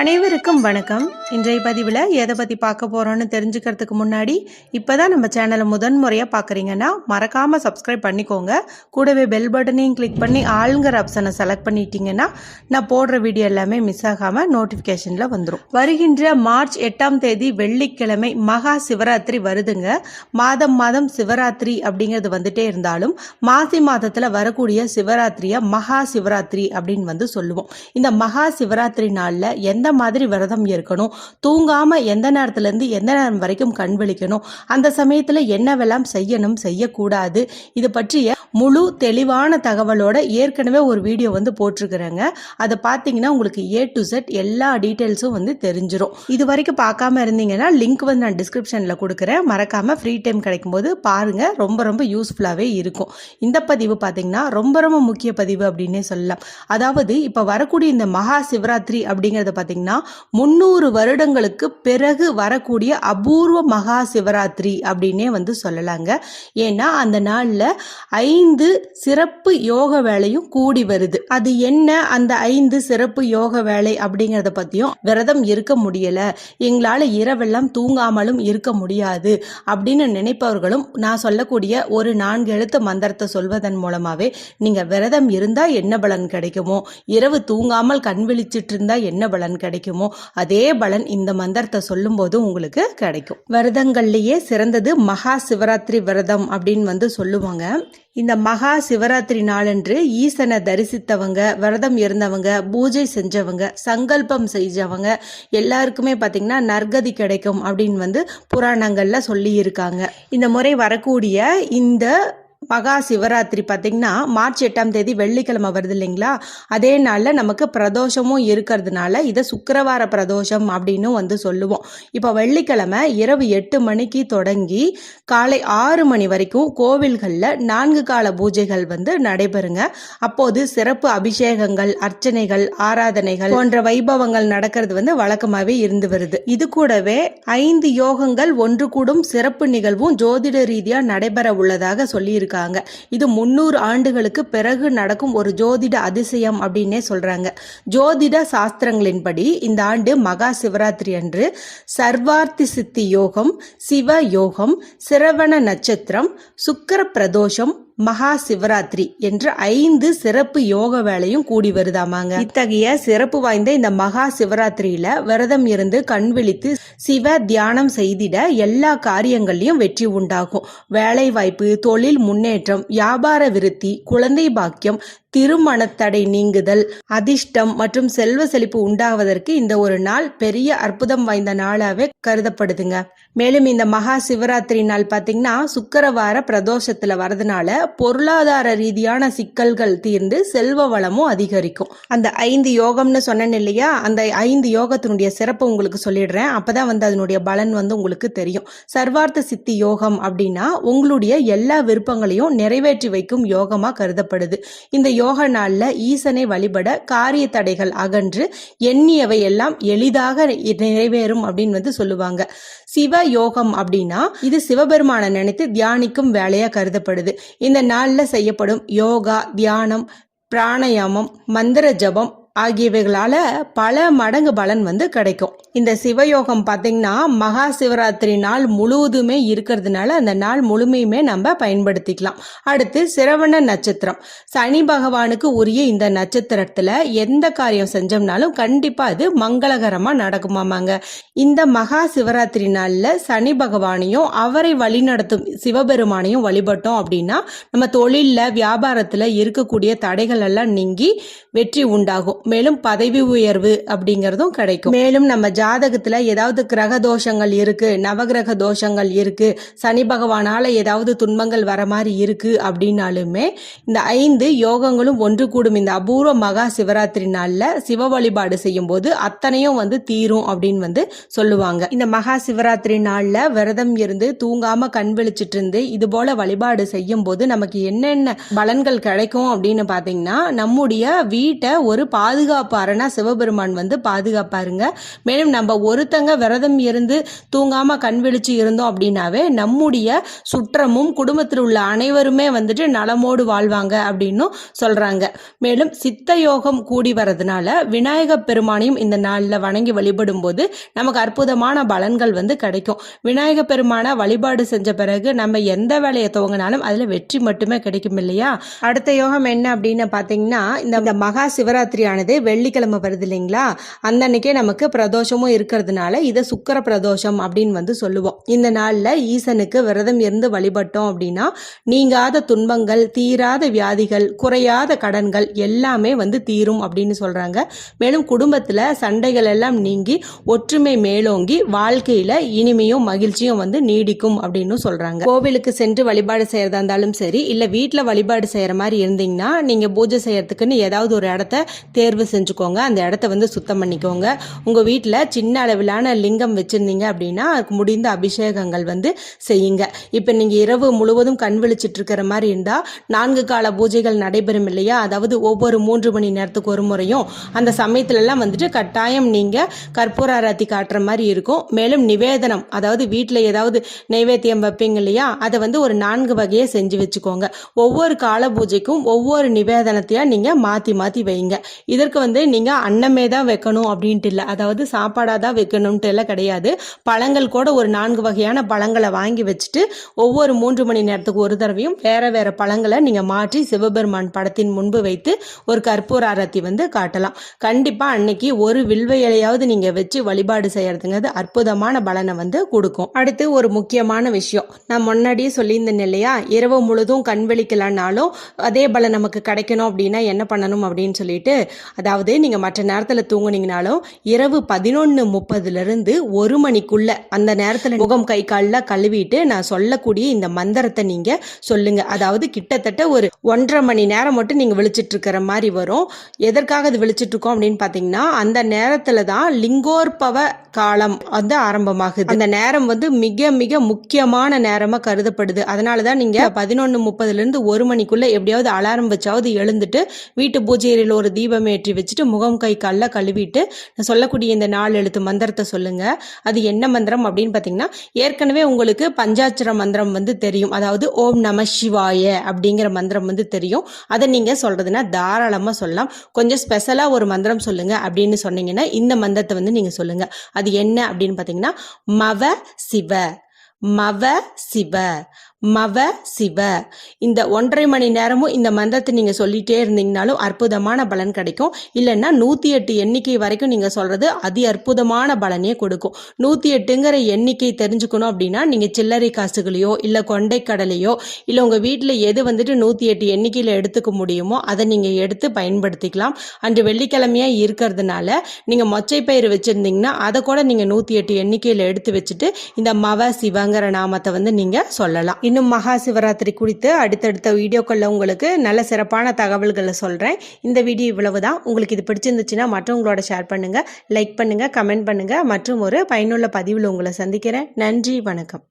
அனைவருக்கும் வணக்கம். இன்றைய பதிவில் எதை பற்றி பார்க்க போகிறோன்னு தெரிஞ்சுக்கிறதுக்கு முன்னாடி இப்போ தான் நம்ம சேனலை முதன் முறையாக பார்க்குறீங்கன்னா மறக்காமல் சப்ஸ்கிரைப் பண்ணிக்கோங்க. கூடவே பெல் பட்டனையும் கிளிக் பண்ணி ஆளுங்கிற ஆப்ஷனை செலக்ட் பண்ணிட்டீங்கன்னா நான் போடுற வீடியோ எல்லாமே மிஸ் ஆகாமல் நோட்டிஃபிகேஷனில் வந்துடும் வருகின்ற மார்ச் எட்டாம் தேதி வெள்ளிக்கிழமை மகா சிவராத்திரி வருதுங்க. மாதம் மாதம் சிவராத்திரி அப்படிங்கிறது வந்துட்டே இருந்தாலும் மாசி மாதத்தில் வரக்கூடிய சிவராத்திரியை மகா சிவராத்திரி அப்படின்னு வந்து சொல்லுவோம். இந்த மகா சிவராத்திரி நாளில் எந்த மாதிரி விரதம் இருக்கணும். தூங்காமல் எந்த நேரத்துலேருந்து எந்த நேரம் வரைக்கும் கண் விழிக்கணும். அந்த சமயத்தில் என்னவெல்லாம் செய்யணும் செய்யக்கூடாது. இது பற்றிய முழு தெளிவான தகவலோட ஏற்கனவே ஒரு வீடியோ வந்து போட்டிருக்கிறேங்க. அதை பார்த்தீங்கன்னா உங்களுக்கு ஏ டு செட் எல்லா டீட்டெயில்ஸும் வந்து தெரிஞ்சிடும் இது வரைக்கும் பார்க்காம இருந்தீங்கன்னா லிங்க் வந்து நான் டிஸ்கிரிப்ஷனில் கொடுக்குறேன். மறக்காமல் ஃப்ரீ டைம் கிடைக்கும்போது பாருங்கள் ரொம்ப ரொம்ப யூஸ்ஃபுல்லாகவே இருக்கும். இந்த பதிவு பார்த்தீங்கன்னா ரொம்ப ரொம்ப முக்கிய பதிவு அப்படின்னே சொல்லலாம். அதாவது இப்போ வரக்கூடிய இந்த மகா சிவராத்திரி அப்படிங்கிறத பார்த்தீங்கன்னா முந்நூறு வருடங்களுக்கு பிறகு வரக்கூடிய அபூர்வ மகா சிவராத்திரி அப்படின்னே வந்து சொல்லலாங்க. ஏன்னா அந்த நாளில் ஐந்து சிறப்பு யோக வேலையும் கூடி வருது. அது என்ன? அந்த ஐந்து சிறப்பு யோக வேலை அப்படிங்கிறத பற்றியும் விரதம் இருக்க முடியல. எங்களால் இரவெல்லாம் தூங்காமலும் இருக்க முடியாது அப்படின்னு நினைப்பவர்களும் நான் சொல்லக்கூடிய ஒரு நான்கு எழுத்து மந்திரத்தை சொல்வதன் மூலமாகவே நீங்கள் விரதம் இருந்தால் என்ன பலன் கிடைக்குமோ? இரவு தூங்காமல் கண் விழிச்சிட்டு இருந்தால் என்ன பலன் கிடைக்குமோ அதே பலன் இந்த மந்திரத்தை சொல்லும்போது உங்களுக்கு கிடைக்கும். விரதங்கள்லேயே சிறந்தது மகா சிவராத்திரி விரதம் அப்படின்னு வந்து சொல்லுவாங்க. இந்த மகா சிவராத்திரி நாளன்று ஈசனை தரிசித்தவங்க விரதம் இருந்தவங்க பூஜை செஞ்சவங்க சங்கல்பம் செஞ்சவங்க எல்லாருக்குமே பார்த்தீங்கன்னா நற்கதி கிடைக்கும் அப்படின்னு வந்து புராணங்களில் சொல்லியிருக்காங்க. இந்த முறை வரக்கூடிய இந்த மகா சிவராத்திரி பார்த்தீங்கன்னா மார்ச் எட்டாம் தேதி வெள்ளிக்கிழமை வருது இல்லைங்களா? அதே நாளில் நமக்கு பிரதோஷமும் இருக்கிறதுனால இதை சுக்கரவார பிரதோஷம் அப்படின்னு வந்து சொல்லுவோம். இப்போ வெள்ளிக்கிழமை இரவு எட்டு மணிக்கு தொடங்கி காலை ஆறு மணி வரைக்கும் கோவில்களில் நான்கு கால பூஜைகள் வந்து நடைபெறுங்க. அப்போது சிறப்பு அபிஷேகங்கள் அர்ச்சனைகள் ஆராதனைகள் போன்ற வைபவங்கள் நடக்கிறது வந்து வழக்கமாகவே இருந்து வருது. இது கூடவே ஐந்து யோகங்கள் ஒன்று கூடும் சிறப்பு நிகழ்வும் ஜோதிட ரீதியாக நடைபெற உள்ளதாக சொல்லியிருக்காங்க. இது முன்னூறு ஆண்டுகளுக்கு பிறகு நடக்கும் ஒரு ஜோதிட அதிசயம் அப்படின்னே சொல்றாங்க. ஜோதிட சாஸ்திரங்களின்படி இந்த ஆண்டு மகா சிவராத்திரி அன்று சர்வார்த்தி சித்தி யோகம் சிவ யோகம் சிரவண நட்சத்திரம் சுக்கர பிரதோஷம் மகா சிவராத்திரி என்ற ஐந்து சிறப்பு யோக வேலையும் கூடி வருதாமாங்க. இத்தகைய சிறப்பு வாய்ந்த இந்த மகா சிவராத்திரியில விரதம் இருந்து கண் விழித்து சிவ தியானம் செய்திட எல்லா காரியங்களையும் வெற்றி உண்டாகும். வேலை வாய்ப்பு தொழில் முன்னேற்றம் வியாபார விருத்தி குழந்தை பாக்கியம் திருமணத்தடை நீங்குதல் அதிர்ஷ்டம் மற்றும் செல்வ செழிப்பு உண்டாவதற்கு இந்த ஒரு நாள் பெரிய அற்புதம் வாய்ந்த நாளாவே கருதப்படுதுங்க. மேலும் இந்த மகா சிவராத்திரி நாள் பார்த்தீங்கன்னா சுக்கரவார பிரதோஷத்துல வரதுனால பொருளாதார ரீதியான சிக்கல்கள் தீர்ந்து செல்வ வளமும் அதிகரிக்கும். அந்த ஐந்து யோகம்னு சொன்னேன் இல்லையா? அந்த ஐந்து யோகத்தினுடைய சிறப்பு உங்களுக்கு சொல்லிடுறேன். அப்பதான் வந்து அதனுடைய பலன் வந்து உங்களுக்கு தெரியும். சர்வார்த்த சித்தி யோகம் அப்படின்னா உங்களுடைய எல்லா விருப்பங்களையும் நிறைவேற்றி வைக்கும் யோகமா கருதப்படுது. இந்த யோக நாளில் ஈசனை வழிபட காரிய தடைகள் அகன்று எண்ணியவை எல்லாம் எளிதாக நிறைவேறும் அப்படின்னு வந்து சொல்லுவாங்க. சிவ யோகம் அப்படின்னா இது சிவபெருமானை நினைத்து தியானிக்கும் வேலையாக கருதப்படுது. இந்த நாளில் செய்யப்படும் யோகா தியானம் பிராணயாமம் மந்திர ஜபம் ஆகியவைகளால பல மடங்கு பலன் வந்து கிடைக்கும். இந்த சிவயோகம் பார்த்தீங்கன்னா மகா சிவராத்திரி நாள் முழுவதுமே இருக்கிறதுனால அந்த நாள் முழுமையுமே நம்ம பயன்படுத்திக்கலாம். அடுத்து சிரவண நட்சத்திரம். சனி பகவானுக்கு உரிய இந்த நட்சத்திரத்தில் எந்த காரியம் செஞ்சோம்னாலும் கண்டிப்பாக அது மங்களகரமாக நடக்குமாமாங்க. இந்த மகா சிவராத்திரி நாளில் சனி பகவானையும் அவரை வழிநடத்தும் சிவபெருமானையும் வழிபட்டோம் அப்படின்னா நம்ம தொழிலில் வியாபாரத்தில் இருக்கக்கூடிய தடைகள் எல்லாம் நீங்கி வெற்றி உண்டாகும். மேலும் பதவி உயர்வு அப்படிங்கறதும் கிடைக்கும். மேலும் நம்ம ஜாதகத்துல ஏதாவது கிரக தோஷங்கள் இருக்கு நவகிரக தோஷங்கள் இருக்கு சனி பகவானால ஏதாவது துன்பங்கள் வர மாதிரி இருக்கு அப்படின்னாலுமே இந்த ஐந்து யோகங்களும் ஒன்று கூடும். இந்த அபூர்வ மகா சிவராத்திரி நாள்ல சிவ வழிபாடு செய்யும் போது அத்தனையும் வந்து தீரும் அப்படின்னு வந்து சொல்லுவாங்க. இந்த மகா சிவராத்திரி நாள்ல விரதம் இருந்து தூங்காம கண் விழிச்சிட்டு இருந்து இது போல வழிபாடு செய்யும் போது நமக்கு என்னென்ன பலன்கள் கிடைக்கும் அப்படின்னு பாத்தீங்கன்னா நம்முடைய வீட்டை ஒரு பா பாதுகாப்பாருன்னா சிவபெருமான் வந்து பாதுகாப்பாருங்க. மேலும் நம்ம ஒருத்தங்க விரதம் இருந்து தூங்காம கண் விழிச்சு இருந்தோம் அப்படின்னாவே நம்முடைய சுற்றமும் குடும்பத்தில் உள்ள அனைவருமே வந்துட்டு நலமோடு வாழ்வாங்க அப்படின்னும் சொல்றாங்க. மேலும் சித்த யோகம் கூடி வரதுனால விநாயக பெருமானையும் இந்த நாளில் வணங்கி வழிபடும் போது நமக்கு அற்புதமான பலன்கள் வந்து கிடைக்கும். விநாயக பெருமானை வழிபாடு செஞ்ச பிறகு நம்ம எந்த வேலையை துவங்கினாலும் அதில் வெற்றி மட்டுமே கிடைக்கும் இல்லையா அடுத்த யோகம் என்ன அப்படின்னு பார்த்தீங்கன்னா இந்த மகா மகா ஆனது வெள்ளிக்கிழமை வருது இல்லைங்களா? அந்த அன்னைக்கே நமக்கு பிரதோஷமும் இருக்கிறதுனால இதை சுக்கர பிரதோஷம் அப்படின்னு வந்து சொல்லுவோம். இந்த நாளில் ஈசனுக்கு விரதம் இருந்து வழிபட்டோம் அப்படின்னா நீங்காத துன்பங்கள் தீராத வியாதிகள் குறையாத கடன்கள் எல்லாமே வந்து தீரும் அப்படின்னு சொல்கிறாங்க மேலும் குடும்பத்தில் சண்டைகள் எல்லாம் நீங்கி ஒற்றுமை மேலோங்கி வாழ்க்கையில் இனிமையும் மகிழ்ச்சியும் வந்து நீடிக்கும் அப்படின்னு சொல்கிறாங்க கோவிலுக்கு சென்று வழிபாடு செய்கிறதா இருந்தாலும் சரி இல்லை வீட்டில் வழிபாடு செய்கிற மாதிரி இருந்தீங்கன்னா நீங்கள் பூஜை செய்கிறதுக்குன்னு ஏதாவது ஒரு இடத்த தேர்வு தேர்வு செஞ்சுக்கோங்க. அந்த இடத்த வந்து சுத்தம் பண்ணிக்கோங்க. உங்கள் வீட்டில் சின்ன அளவிலான லிங்கம் வச்சுருந்தீங்க அப்படின்னா அதுக்கு முடிந்த அபிஷேகங்கள் வந்து செய்யுங்க. இப்போ நீங்கள் இரவு முழுவதும் கண் விழிச்சிட்டு இருக்கிற மாதிரி இருந்தால் நான்கு கால பூஜைகள் நடைபெறும் இல்லையா? அதாவது ஒவ்வொரு மூன்று மணி நேரத்துக்கு ஒரு முறையும். அந்த சமயத்துலலாம் வந்துட்டு கட்டாயம் நீங்கள் கற்பூர ஆராத்தி காட்டுற மாதிரி இருக்கும். மேலும் நிவேதனம் அதாவது வீட்டில் ஏதாவது நைவேத்தியம் வைப்பீங்க இல்லையா? அதை வந்து ஒரு நான்கு வகையை செஞ்சு வச்சுக்கோங்க. ஒவ்வொரு கால பூஜைக்கும் ஒவ்வொரு நிவேதனத்தையாக நீங்கள் மாற்றி மாற்றி வைங்க. இதற்கு வந்து நீங்க அன்னமே தான் வைக்கணும் அப்படின்ட்டு இல்லை. அதாவது சாப்பாடா தான் வைக்கணும்ட்டு எல்லாம் கிடையாது. பழங்கள் கூட ஒரு நான்கு வகையான பழங்களை வாங்கி வச்சுட்டு ஒவ்வொரு மூன்று மணி நேரத்துக்கு ஒரு தடவையும் வேற வேற பழங்களை நீங்க மாற்றி சிவபெருமான் படத்தின் முன்பு வைத்து ஒரு கற்பூர ஆரத்தி வந்து காட்டலாம். கண்டிப்பா அன்னைக்கு ஒரு வில்வ இலையாவது நீங்க வச்சு வழிபாடு செய்யறதுங்கிறது அற்புதமான பலனை வந்து கொடுக்கும். அடுத்து ஒரு முக்கியமான விஷயம். நான் முன்னாடியே சொல்லியிருந்தேன் இல்லையா? இரவு முழுதும் கண் விழிக்கலனாலும் அதே பலன் நமக்கு கிடைக்கணும் அப்படின்னா என்ன பண்ணணும் அப்படின்னு சொல்லிட்டு அதாவது நீங்க மற்ற நேரத்துல தூங்குனீங்கனாலும் இரவு பதினொன்னு முப்பதுல இருந்து ஒரு மணிக்குள்ள அந்த நேரத்துல முகம் கை காலில் கழுவிட்டு நான் சொல்லக்கூடிய இந்த மந்திரத்தை நீங்க சொல்லுங்க. அதாவது கிட்டத்தட்ட ஒரு ஒன்றரை மணி நேரம் மட்டும் நீங்க விழிச்சிட்ருக்கிற மாதிரி வரும். எதற்காக அது விழிச்சிட்ருக்கோம் அப்படின்னு பார்த்தீங்கன்னா அந்த நேரத்துல தான் லிங்கோற்பவ காலம் வந்து ஆரம்பமாகுது. அந்த நேரம் வந்து மிக மிக முக்கியமான நேரமா கருதப்படுது. அதனால தான் நீங்க பதினொன்று முப்பதுல இருந்து ஒரு மணிக்குள்ள எப்படியாவது அலாரம் வச்சாவது எழுந்துட்டு வீட்டு பூஜை ஒரு தீபமே ஏற்றி வச்சுட்டு முகம் கை கல்ல கழுவிட்டு நான் சொல்லக்கூடிய இந்த நாலு எழுத்து மந்திரத்தை சொல்லுங்க. அது என்ன மந்திரம் அப்படின்னு பார்த்தீங்கன்னா ஏற்கனவே உங்களுக்கு பஞ்சாட்சர மந்திரம் வந்து தெரியும். அதாவது ஓம் நம சிவாய அப்படிங்கிற மந்திரம் வந்து தெரியும். அதை நீங்க சொல்றதுன்னா தாராளமா சொல்லலாம். கொஞ்சம் ஸ்பெஷலா ஒரு மந்திரம் சொல்லுங்க அப்படின்னு சொன்னீங்கன்னா இந்த மந்திரத்தை வந்து நீங்க சொல்லுங்க. அது என்ன அப்படின்னு பார்த்தீங்கன்னா மவ சிவ மவ சிவ மவ சிவ. இந்த ஒன்றரை மணி நேரமும் இந்த மந்திரத்தை நீங்க சொல்லிட்டே இருந்தீங்கனாலும் அற்புதமான பலன் கிடைக்கும். இல்லைன்னா நூத்தி எட்டு எண்ணிக்கை வரைக்கும் நீங்க சொல்றது அதி அற்புதமான பலனே கொடுக்கும். நூத்தி எட்டுங்கிற எண்ணிக்கை தெரிஞ்சுக்கணும் அப்படின்னா நீங்க சில்லறை காசுகளையோ இல்ல கொண்டைக்கடலையோ இல்லை இல்ல உங்க வீட்டுல எது வந்துட்டு நூத்தி எட்டு எண்ணிக்கையில எடுத்துக்க முடியுமோ அதை நீங்க எடுத்து பயன்படுத்திக்கலாம். அன்று வெள்ளிக்கிழமையா இருக்கிறதுனால நீங்க மொச்சை பயிர் வச்சிருந்தீங்கன்னா அதை கூட நீங்க நூத்தி எட்டு எண்ணிக்கையில எடுத்து வச்சுட்டு இந்த மவ சிவங்கிற நாமத்தை வந்து நீங்க சொல்லலாம். இன்னும் மகா சிவராத்திரி குறித்து அடுத்தடுத்த வீடியோக்களில் உங்களுக்கு நல்ல சிறப்பான தகவல்களை சொல்கிறேன் இந்த வீடியோ இவ்வளவு தான் உங்களுக்கு இது பிடிச்சிருந்துச்சுன்னா மற்றவங்களோட ஷேர் பண்ணுங்கள் லைக் பண்ணுங்கள் கமெண்ட் பண்ணுங்கள் மற்றும் ஒரு பயனுள்ள பதிவில் உங்களை சந்திக்கிறேன். நன்றி வணக்கம்.